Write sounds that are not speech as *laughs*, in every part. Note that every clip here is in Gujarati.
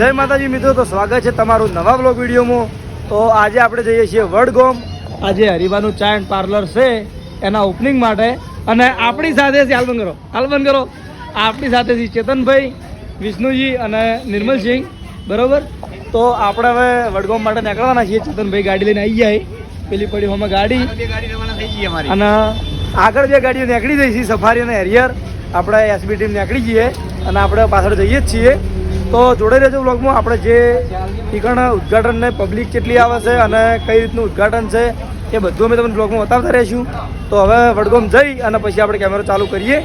જય માતાજી મિત્રો તો સ્વાગત છે તમારું નવા બ્લોગ વિડીયોમાં. તો આજે આપણે જઈએ છીએ વડગોમ. આજે હરિભાનું ચા એન્ડ પાર્લર છે એના ઓપનિંગ માટે. અને આપણી સાથે છે આલબન કરો આલબન કરો. આપણી સાથે છે ચેતનભાઈ વિષ્ણુજી અને નિર્મલસિંહ. બરાબર? તો આપણે હવે વડગોમ માટે નીકળવાના છીએ. ચેતનભાઈ ગાડી લઈને આવી જાય પેલી પડી હોમાં ગાડી. અને આગળ જે ગાડીઓ નીકળી જઈ છે સફારી અને હેરિયર આપણે એસબી ટીમ નીકળી જઈએ અને આપણે પાછળ જઈએ જ છીએ. તો જોડે રહેજો બ્લોગમાં આપણે જે ઠીકાણ ઉદઘાટનને પબ્લિક કેટલી આવે છે અને કઈ રીતનું ઉદઘાટન છે એ બધું અમે તમને બ્લોગમાં બતાવતા રહીશું. તો હવે વડગોમ જઈ અને પછી આપણે કેમેરો ચાલુ કરીએ.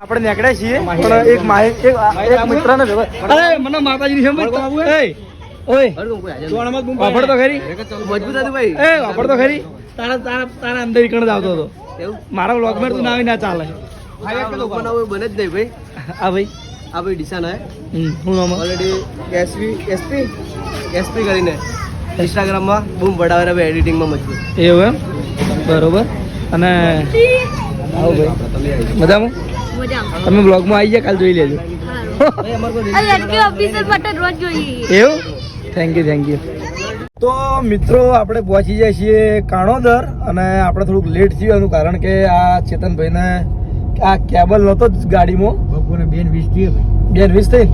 આપણે નીકળ્યા છીએ પણ એક માહે એક મિત્રને અરે મને માતાજીની સમજ ઓય. વાપર તો ખરી. મજબૂત હતું ભાઈ. એ વાપર તો ખરી. તારા તારા તારા અંદર ઈકણ જ આવતો હતો. મારા બ્લોગમાં તું ના આવી ના ચાલે. બને જ નહીં ભાઈ. આ ભાઈ. આ ભાઈ ડિસાન હે. હમ, હું? નામ ઓલરેડી એસપી એસપી એસપી કરીને ઇન્સ્ટાગ્રામમાં બૂમ પડાવે ભાઈ એડિટિંગમાં મજબૂત. એવું એમ? બરોબર. અને આવો ભાઈ. મજામાં. તમે બ્લોગમાં આવી ગયા કાલ જોઈ લેજો. એવું? થેન્ક યુ થેન્ક યુ તો મિત્રો આપણે પહોંચી જઈએ છીએ કાણોદર અને આપણે થોડુંક લેટ થયું એનું કારણ કે આ ચેતનભાઈને આ કેબલ નહોતો ગાડીમાં. બપોરે બેન વીસ થઈ બેન વીસ થઈ?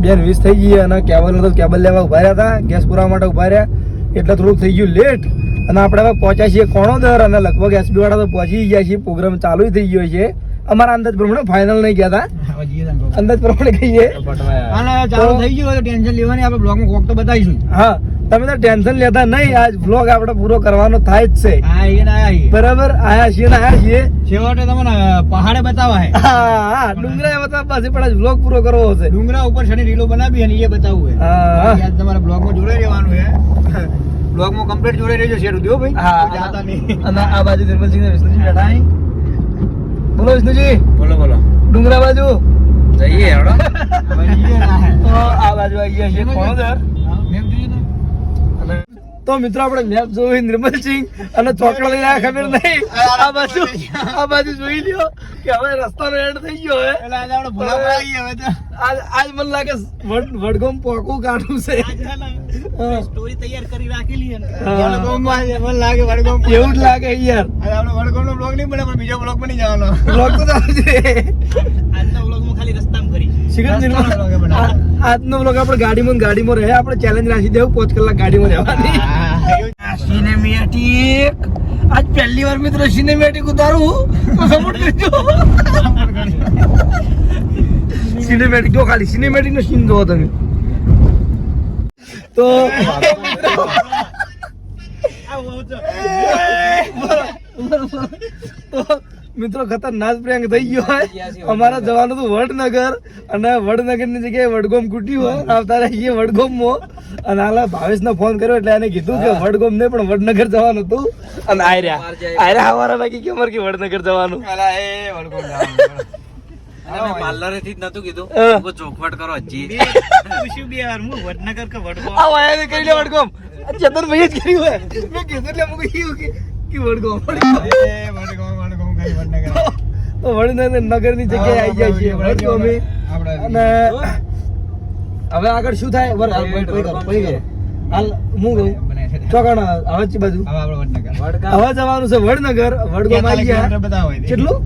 બેન વીસ થઈ ગઈ અને કેબલ નહોતો કેબલ લેવા ઊભા રહ્યા હતા ગેસ પુરાવા માટે ઊભા રહ્યા. એટલે થોડુંક થઈ ગયું લેટ અને આપણે હવે પહોંચ્યા છીએ કોણોદર અને લગભગ એસબી વાળા તો પહોંચી ગયા છીએ. પ્રોગ્રામ ચાલુ થઈ ગયો છે. અમારા અંદાજ પ્રમાણે ફાઇનલ નહીં ગયા હતા અંદાજ પ્રમાણે કહીએ. ચાલુ થઈ ગયું તો ટેન્શન લેવાની આપણે બ્લોગમાં કોક તો બતાવીશું. હા તમે તો ટેન્શન લેતા નહીં. આજ બ્લોગ આપણે પૂરો કરવાનો થાય જ છે. બરાબર? આયા છીએ આયા છીએ. છેવટે તમને પહાડે બતાવવા હે હા ડુંગરા બતાવવા પાછી પણ આજ વ્લોગ પૂરો કરવો હશે ડુંગરા ઉપર શનિ રીલો બનાવી અને એ બતાવવું હે હા. આજ તમારે બ્લોગમાં જોડે રહેવાનું હે બ્લોગમાં કમ્પ્લીટ જોડે રહેજો શેર. ઉદ્યો ભાઈ હા. જાતા નહીં. અને આ બાજુ નિર્મલસિંહ ને વિષ્ણુજી બેઠા અહીં બોલો વિષ્ણુજી. બોલો બોલો. ડુંગરા બાજુ. જઈએ હેડો. *laughs* તો આ બાજુ આવી ગયા છીએ કોણોદર તો મિત્રો આપણે મેપ જોઈ નિર્મલસિંહ અને ચોકડા લઈ આયા ખબર નહીં? આ બાજુ આ બાજુ જોઈ લ્યો કે હવે રસ્તાનો એન્ડ થઈ ગયો હવે આજ આજ મને લાગે વડ- વડગામ પોકું કાઢું છે. સ્ટોરી તૈયાર કરી રાખેલી મને લાગે વડગામ એવું જ લાગે યાર. આજે આપણે વડગામનો બ્લોગ નહીં બને પણ બીજો બ્લોગ બની જવાનો. બ્લોગ તો ચાલુ છે. આજના બ્લોગમાં ખાલી રસ્તામાં કરી શિખર નિર્મલ આજનો બ્લોગ આપણે ગાડીમાં ગાડીમાં રહે આપણે ચેલેન્જ રાખી દેવું પાંચ કલાક ગાડીમાં રહેવાની. સિનેમેટિક. આજ પહેલી વાર મિત્રો સિનેમેટિક ઉતારું તો સપોર્ટ કરજો સિનેમેટિક જો ખાલી સિનેમેટિક નો સીન જોવો તમે. તો તો મિત્રો ખતરનાક પ્રેંક થઈ ગયો હોય અમારા જવાનું હતું વડનગર અને વડનગરની જગ્યાએ વડગોમ કૂટ્યું હોય આવતા રહીએ વડગોમમાં અને હાલ ભાવેશ ને ફોન કર્યો એટલે એને કીધું કે વડગોમ નહીં પણ વડનગર જવાનું હતું. અને આયર્યા. આયર્યા અમારા બાકી કેમ કે વડનગર જવાનું? *laughs* પાર્લરે જ નતું કીધું. ચોખવટ કરો હજી પૂછ્યું બે વાર હું વડનગર કે વડગામ? આ વાયા કરી લે વડગોમ. આ ચેતન ભાઈ જ કર્યું હોય મેં કીધું એટલે મુકે કીધું કે કે વડગોમ તો વડનગર નગરની જગ્યાએ આવી જાય છે વડગોમે અને હવે આગળ શું થાય? બર હાલ કર, કરો. હું કહું? ચોકણ હવે બાજુ. હવે જવાનું છે વડનગર. ગયા. કેટલું?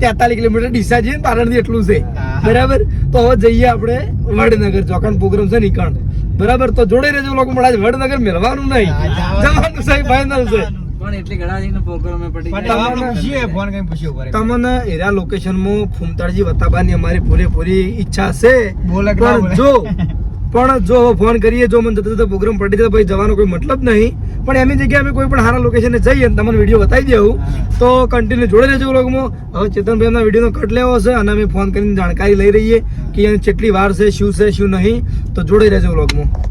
તેતાલીસ. કિલોમીટર ડીસા છે પારણથી એટલું છે. બરાબર? તો હવે જઈએ આપણે વડનગર. ચોકણ પ્રોગ્રામ છે નીકળ બરાબર? તો જોડે રહેજો લોકો મળે વડનગર મેળવાનું નહીં. જવાનું. સાહેબ છે ફાઇનલ છે. પણ એટલી ઘણા જઈને પ્રોગ્રામ પડી તમને એરા લોકેશનમાં ફૂમતાળજી વતાબાની અમારી પૂરેપૂરી ઈચ્છા છે. *laughs* પણ જો પણ જો ફોન કરીએ જો મને જતા જતા પ્રોગ્રામ પડી જાય ભાઈ જવાનો કોઈ મતલબ નહીં. પણ એની જગ્યાએ અમે કોઈ પણ સારા લોકેશને જઈએ અને તમને વીડિયો બતાવી દેવું તો કન્ટિન્યુ જોડે રહેજો વ્લોગમાં. હવે ચેતનભાઈ એમના વિડીયોનો કટ લેવો છે અને અમે ફોન કરીને જાણકારી લઈ રહીએ કે અહીંયા કેટલી વાર છે શું છે શું નહીં. તો જોડે રહેજો વ્લોગમાં.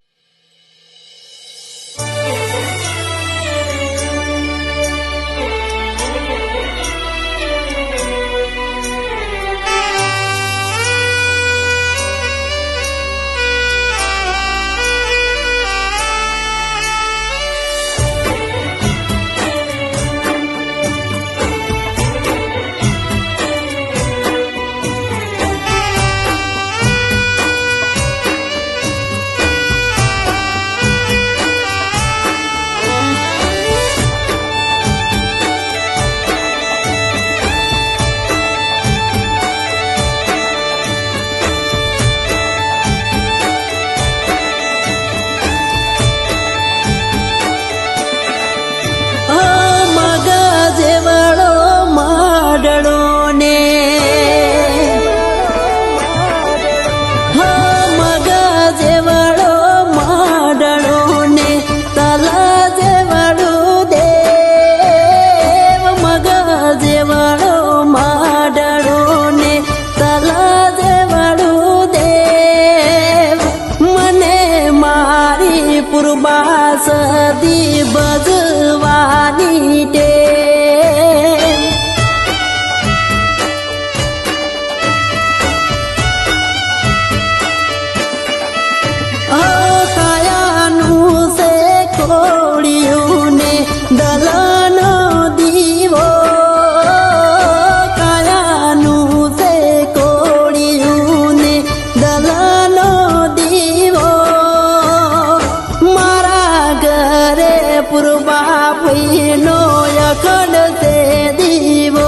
પૂર્વા ભઈનો અખંડ તે દીવો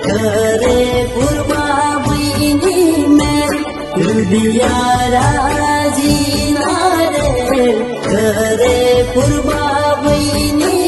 કરે પૂર્વા ભઈની મેં દિયારાજી ના રે કરે પૂર્વા ભઈની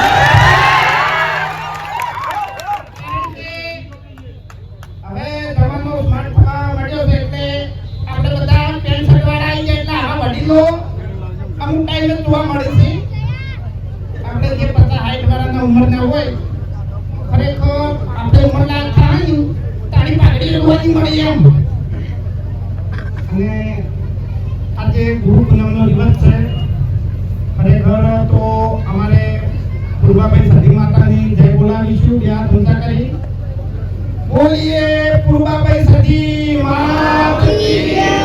બોલીએ પૂર્વાબાઈ સતી માત કી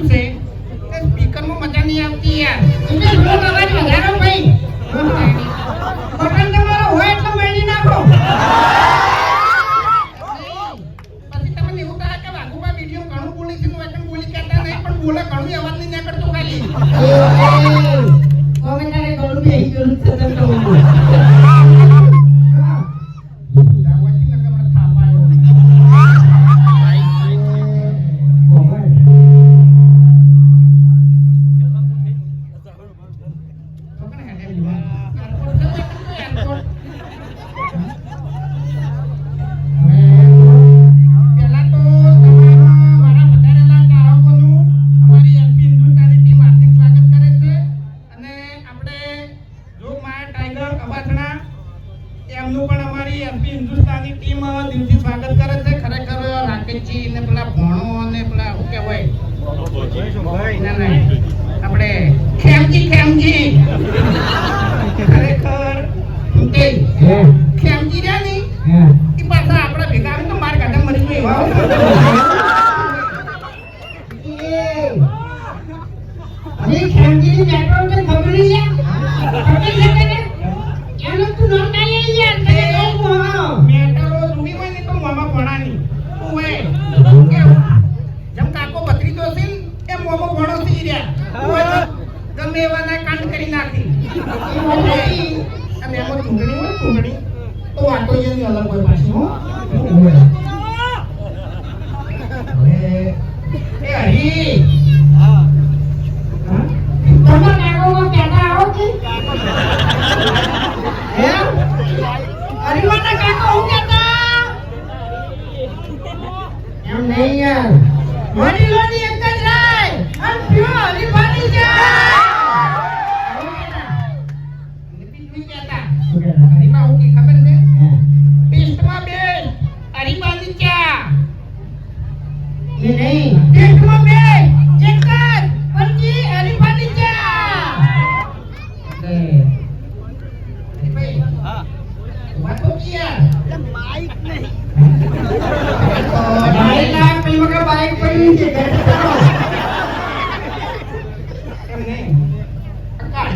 લીધું છે સ્પીકરમાં મજા નહીં આવતી યાર. અરે ખેમજીની મેટ્રો તો ખબર નહીં યાર ખબર છે કે ને? એનું તું નામ નહીં લઈ યાર તને કહું હા મેટરો જૂની હોય ને તો મોમાં ભણાની ઓએ કે જેમ કાકો બત્રીજો છે ને, એમ ભણો થઈ રહ્યા. ગમે એવાના કાંડ કરી નાખી. અને એમાં ચૂંટણી હોય ચૂંટણી તો વાતો એની અલગ હોય પાછી હો હવે એ હરી હા? તમે કાકોમાં કહેતા આવો કે એમ? હરિવાના કાકો હું કહેતા એમ નહીં યાર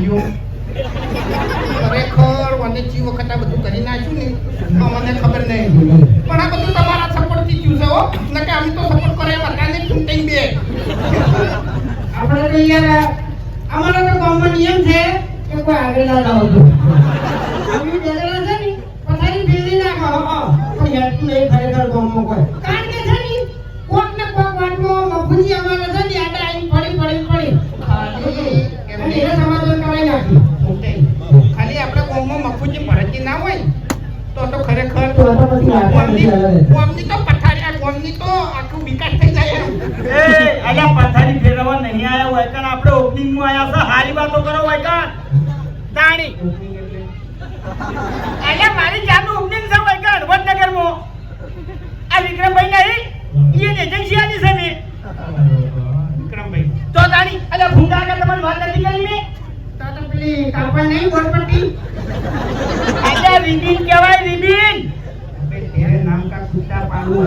કાઢ્યો ખરેખર જી વખત આ બધું કરી નાખ્યું ને, તો મને ખબર નહીં. પણ આ બધું તમારા સપોર્ટથી થયું છે હો. કે અમે તો સપોર્ટ કર્યા બધાને ચૂંટાઈ બે. આપણે તો યાર અમારા તો ગામમાં નિયમ છે કે કોઈ આગળ ના લાવતું પછી આગળ તો પથારી આ ગામની તો આખું વિકાસ થઈ જાય એમ. એ અલ્યા પથારી ફેરવવા નહીં આયા હોય કારણ આપણે ઓપનિંગમાં આયા છે હારી વાતો કરો હોય કાન તાણી. અલ્યા મારી જાતનું ઓપનિંગ છે હોય કાન વડનગરમાં આ વિક્રમભાઈ નહીં એ એજન્સી આની છે ને. વિક્રમભાઈ. તો તાણી અલ્યા ભૂંડા આગળ તમારી વાત નથી કરી મેં? તો તો પેલી કાપડ નહીં બોલપટ્ટી અલ્યા રિબિન કહેવાય રિબિન તેરે નામ કા પાલू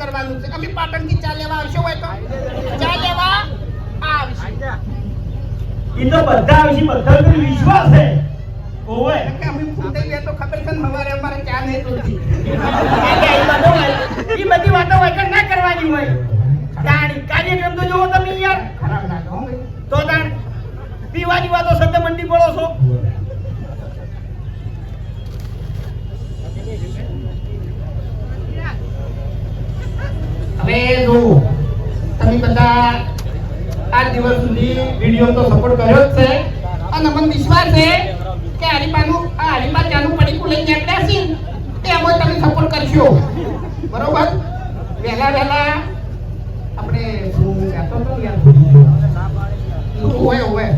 કરવાનું છે અમે પાટણથી ચા લેવા આવશો હોય તો ચા લેવા આવશે એ તો બધા આવશે બધા ઉપર વિશ્વાસ છે. ઓવે. કે અમે ફૂટાઈ ગયા તો ખબર છે ને હવારે અમારે ચા નહીં એ એ બધી વાતો કે ના કરવાની હોય. કાર્યક્રમ તો જોવો તમે યાર. તો તાણ પીવાની વાતો સત્ય મંડી પડો છો. હવે જો તમે બધા આ દિવસ સુધી વીડિયો તો સપોર્ટ કર્યો જ છે. અને મને વિશ્વાસ છે કે હરિપાનું આ હરિપા ત્યાંનું પડીકું લઈને નીકળ્યા છે. તે તમે સપોર્ટ કરશો. બરોબર? વહેલા વહેલા આપણે શું કહેતો હતો ને હોય હોય.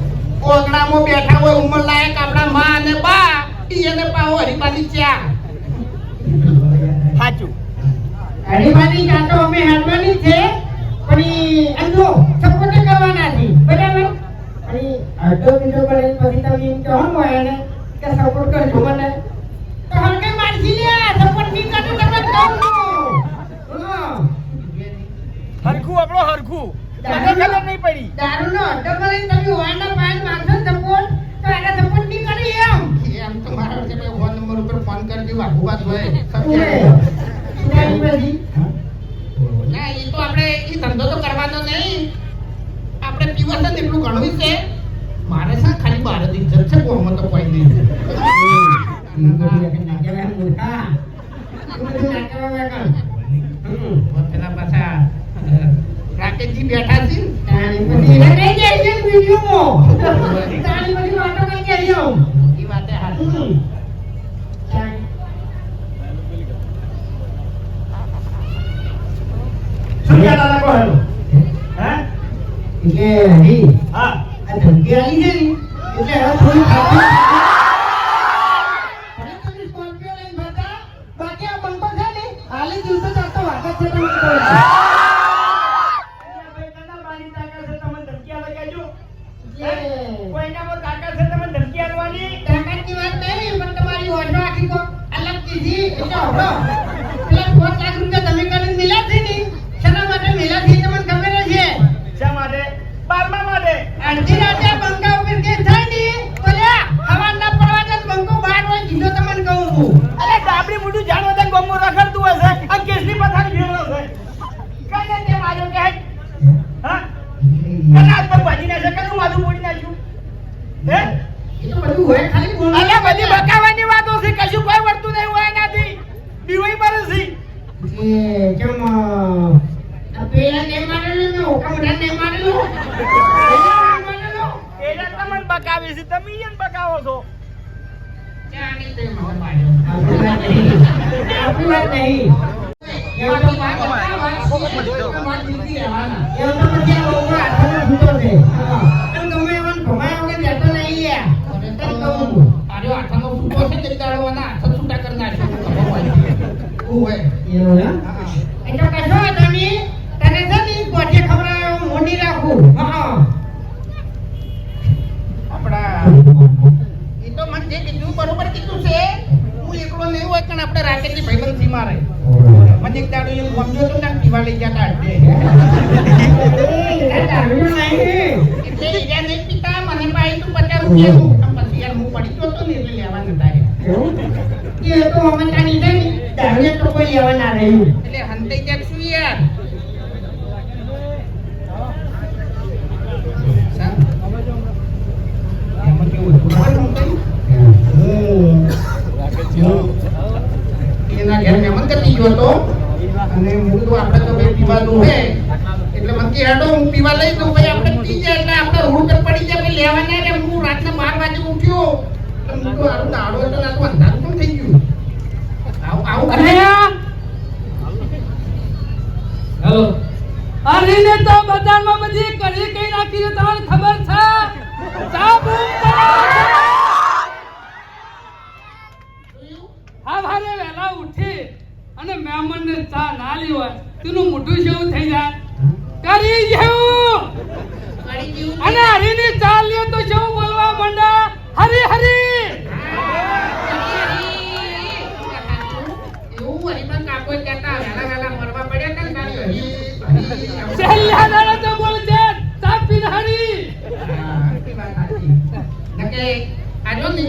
ઓગણામાં બેઠા હોય ઉંમર લાયક આપણા માં અને બા. ઈ એને પાવો હરીબાની ચા. સાચું હરિભાની કાંટો અમે હાલવાની છે પણ જો સપોર્ટ કરવાના છે. બરાબર? અને અડધો મિનિટો પર પછી તમે એમ કહો ને એને કે સપોર્ટ કરજો મને. ધંધો તો કરવાનો ઘણું છે મારે તો કોઈ નહીં પાછા રાકેશજી બેઠા છે. હમ. તાણી. શું કહેતા હતા કહો એટલે હરી હા. આ ધમકી આલી છે ને એટલે હવે થોડી. તાકાતની વાત નહીં, પણ તમારી ઓઢો આખી અલગ દીધી, એટલે ઓઢો. પેલા પાંચ લાખ રૂપિયા તમે કરીને મિલ્યા છે ને, શેના માટે મિલ્યા છે એ તમને ખબર જ છે. અડધી રાતે આ બંકા ઉપર કેસ થાય ને, તો લ્યા, હવા ના પડવા દે ને બંકો બહાર હોય, સીધો તમને કહું છું. અરે ડાબડી મોટું જાણવા તને ગમો રખડતું હશે આ કેસની પથારી ભેળો છે કઈ ને તે માર્યો કે હેટ? હા કને હાથ પગ ભાજી નાખે કનું માથું ફોડી નાખ્યું હે એ તો બધું હોય, ખાલી બોલવાનું અલ્યા બધી બકાવાની વાતો છે કશું કોઈ વળતું નહીં હોય એનાથી બીવાઈ પર છે એ કેમ અ, આ પેલા ને મારેલું ને ઓકામડા ને મારેલું પેલા ને મારેલું એટલે તમને બકાવી છે તમે ઈયન બકાવો છો આપણી વાત નહીં. આપણી વાત નહીં. એવું તો વાત બતાવો, વાત જીતી રહેવાના. એવું તો પછી આ લોકો હાથોનો છૂટો છે. હા. એમ ગમે એવાને ભમાયા વગર રહેતો નહીં યાર. તને કહું છું. અરે આઠાનો છૂટો છે તે દાડોવાના હાથ છૂટા કરી નાખ્યો ખબર હોય. ઓવે. એવું એમ? એ તો કશો વાંધો નહીં. તને છે ને ગોઠિયા ખવડાવવા હું મોઢી રાખું. હા. આપણા એ તો કીધું બરોબર કીધું છે હું એકલો નહીં હોય પણ આપણે રાકેશજી ભાઈબંધ મારે મને એક દાડો એમ સમજો તો ને પીવા લઈ ગયા તા અડ્ડે. એ, આ દારૂ નહીં. એટલે હીરા નહીં પીતા મને પાઈ તું પચાસ રૂપિયા પછી યાર હું પડી ગયો તો ને એટલે લેવા નતા. એ તો અમે તાની છે ને, દારૂએ તો કોઈ લેવા ના રહ્યું. એટલે હંતે જાય શું યાર સાહેબ, એમાં કેવું હતું? ખબર હંતાઈ? એના ઘેર મહેમાન કરી ગયો હતો અને હું કીધું આપણે તો ભાઈ પીવાનું હે એટલે મને કે હેડો હું પીવા લઈ દઉં ભાઈ આપણે પી જાય એટલે આપણે રોડ પડી જાય ભાઈ લેવા ના. રે હું રાતના બાર વાગે ઉઠ્યો. તો હું તો આરું દાડો હતો આ તો અંધારું પણ થઈ ગયું. આવું આવું કરે. હેલો. અરીને તો બજારમાં બધી કરી કઈ નાખી છે તમને ખબર છે? ચા બૂમ હા ભારે. અને મહેમાનને ચા ના લી હોય તેનું મોઢું જેવું થઈ જાય કરી જેવું અને હરીની ચા લે તો જેવું બોલવા માંડા હરી હરી. છેલ્લા દાડા તો બોલ છે ચા પીને હરી હા, એ વાત સાચી. નકે આ જો ને,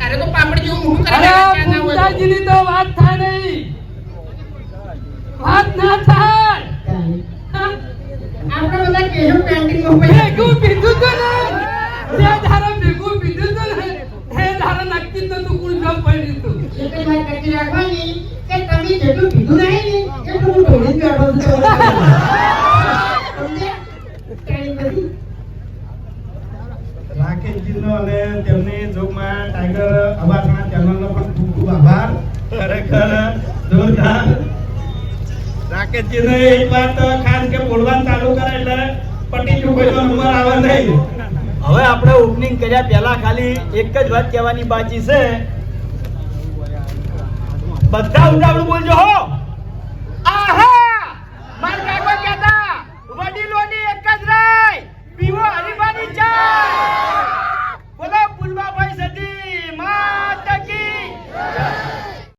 અરે તો પાપડ જેવું મોઢું કરે અરે ક્યાં ના હોય તો. પૂજાજીની તો વાત થાય નહીં વાત ના થાય. આપણે બધા કેશવ કેન્ટીનમાં પૈસા ભેગું પીધું તો ને જે ધારા ભેગું પીધું તો ને હે ધારા નક્કી તો તું કુલ જમ પડી તું. એટલે જ વાત રાખવાની કે તમે જેટલું કીધું નહીં ને એટલું હું ઢોળી બેઠો છું? રાકેશજીનો અને તેમની જોગમાં ટાઈગર અબાસણા ચેનલનો પણ ખૂબ ખૂબ આભાર. ખરેખર. જોરદાર રાકેશજીને એક વાત ખાસ કે બોલવાનું ચાલુ કરે એટલે પટી ચૂકવાનો નંબર આવે નહીં. હવે આપણે ઓપનિંગ કર્યા, પહેલા ખાલી એક જ વાત કહેવાની બાકી છે. બધા ઉડાવડું બોલજો હો.